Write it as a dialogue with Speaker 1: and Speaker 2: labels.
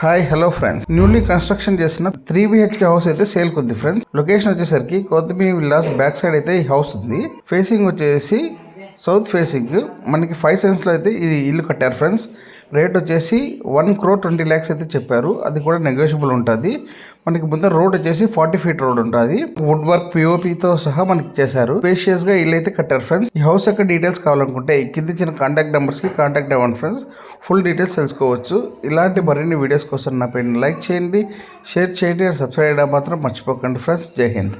Speaker 1: Hi hello friends newly construction చేసిన three BHK house అయితే sale ఉంది ఫ్రెండ్స్ లొకేషన్ వచ్చేసరికి కొత్తమీ విల్లాస్ బ్యాక్ సైడ్ అయితే ఈ హౌస్ ఉంది. ఫేసింగ్ వచ్చేసి సౌత్ ఫేసింగ్. మనకి ఫైవ్ సెన్స్లో అయితే ఇది ఇల్లు కట్టారు ఫ్రెండ్స్ రేట్ వచ్చేసి వన్ క్రో ట్వంటీ ల్యాక్స్ అయితే చెప్పారు. అది కూడా నెగోషియబుల్ ఉంటుంది. మనకి ముందర రోడ్ వచ్చేసి ఫార్టీ ఫీట్ రోడ్ ఉంటుంది. వుడ్ వర్క్ పిఓపితో సహా మనకి చేశారు. స్పేషియస్గా ఇల్లు అయితే కట్టారు ఫ్రెండ్స్ ఈ హౌస్ యొక్క డీటెయిల్స్ కావాలనుకుంటే కింద ఇచ్చిన కాంటాక్ట్ నెంబర్స్కి కాంటాక్ట్ అవ్వండి ఫ్రెండ్స్ ఫుల్ డీటెయిల్స్ తెలుసుకోవచ్చు. ఇలాంటి మరిన్ని వీడియోస్ కోసం నా పేరు లైక్ చేయండి షేర్ చేయండి సబ్స్క్రైబ్ చేయడం మాత్రం మర్చిపోకండి ఫ్రెండ్స్ జై హింద్.